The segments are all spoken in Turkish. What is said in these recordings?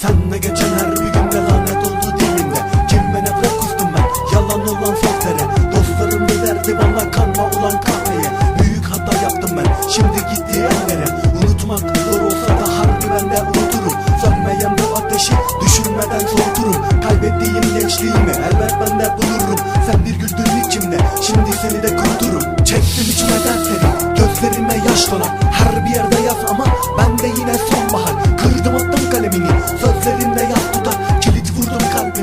Senle geçen her bir günde lanet oldu dilimde Kime nefret kustum ben yalan olan sözlere. Dostlarım da derdi bana kanma olan kahveye. Büyük hata yaptım ben şimdi gittiği yerlere Unutmak zor olsa da harbi ben de unuturum. Sönmeyen bu ateşi düşünmeden soğuturum. Kaybettiğim gençliğimi elbet ben de bulurum. Sen bir güldün içimde şimdi seni de kuruturum Çektim içime dersleri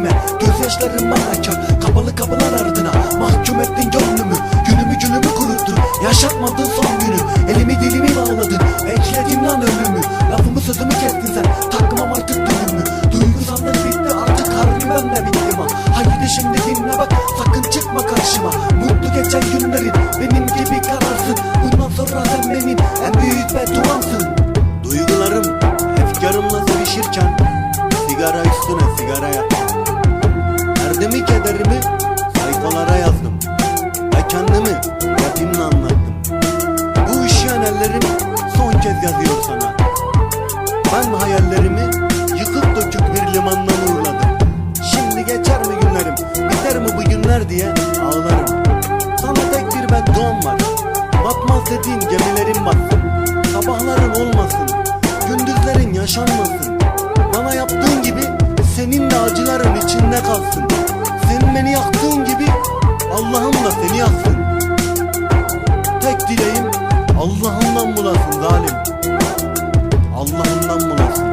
kalbime Gözyaşlarım bana kar Kapalı kapılar ardına Mahkum ettin gönlümü Günümü günümü kuruttun Yaşatmadın son günü Elimi dilimi bağladın Bekledim lan ölümü Lafımı sözümü kestin sen Takmam artık düğümü Duygusallık bitti artık harbi ben de bittim ha Haydi şimdi dinle bak sakın çıkma karşıma Mutlu geçen günlerin benim gibi kararsın Bundan sonra sen benim en büyük bedduamsın Duygularım efkarımla sevişirken Sigara üstüne sigaraya Kederimi sayfalara yazdım. Ve kendimi rapimle anlattım. Bu üşüyen ellerim son kez yazıyor sana. Ben hayallerimi yıkıp dökük bir limandan uğurladım. Şimdi geçer mi günlerim biter mi bu günler diye ağlarım. Sana tek bir bedduam var. Batmaz dediğin gemilerin batsın. Sabahların olmasın Gündüzlerin yaşanmasın. Bana yaptığın gibi senin de acıların içinde kalsın Senin beni yaktığın gibi Allah'ım da seni yaksın Tek dileğim Allah'ından bulasın zalim. Allah'ından bulasın.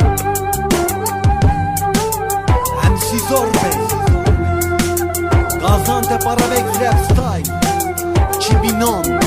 MC Zor Bey Gaziantep Arabex Rap Style 2010